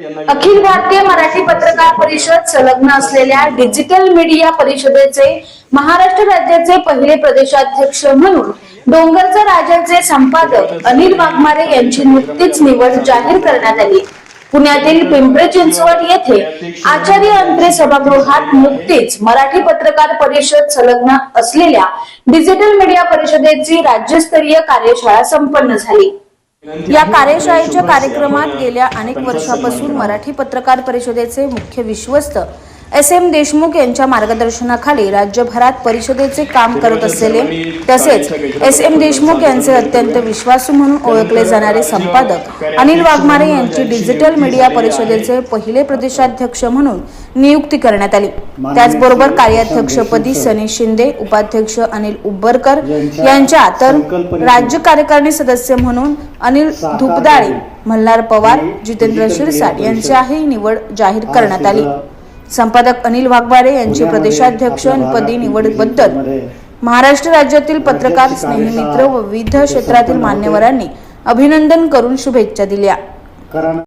अखिल भारतीय मराठी पत्रकार परिषद संलग्न असलेल्या डिजिटल मीडिया परिषदेचे महाराष्ट्र राज्याचे पहिले प्रदेशाध्यक्ष म्हणून डोंगरचा राजाचे संपादक अनिल वाघमारे यांची नुकतीच निवड जाहीर करण्यात आली. पुण्यातील पिंपरी चिंचवड येथे आचार्य अंत्रे सभागृहात नुकतीच मराठी पत्रकार परिषद संलग्न असलेल्या डिजिटल मीडिया परिषदेची राज्यस्तरीय कार्यशाळा संपन्न झाली. या कार्यशाळेच्या कार्यक्रमात गेल्या अनेक वर्षापासून मराठी पत्रकार परिषदेचे मुख्य विश्वस्त एस एम देशमुख यांच्या मार्गदर्शनाखाली राज्यभरात परिषदेचे काम करत असलेले तसेच एस एम देशमुख यांचे अत्यंत विश्वासू म्हणून ओळखले जाणारे संपादक अनिल वाघमारे यांची डिजिटल मीडिया परिषदेचे पहिले प्रदेशाध्यक्ष म्हणून नियुक्ती करण्यात आली. त्याचबरोबर कार्याध्यक्षपदी सनी शिंदे उपाध्यक्ष अनिल उब्बरकर यांच्या तर राज्य कार्यकारिणी सदस्य म्हणून अनिल धुपदाळे मल्हार पवार जितेंद्र शिरसाट यांच्याही निवड जाहीर करण्यात आली. संपादक अनिल वाघबारे यांची प्रदेशाध्यक्ष पदी निवडबद्दल महाराष्ट्र राज्यातील पत्रकार स्नेही मित्र व विविध क्षेत्रातील मान्यवरांनी अभिनंदन करून शुभेच्छा दिल्या.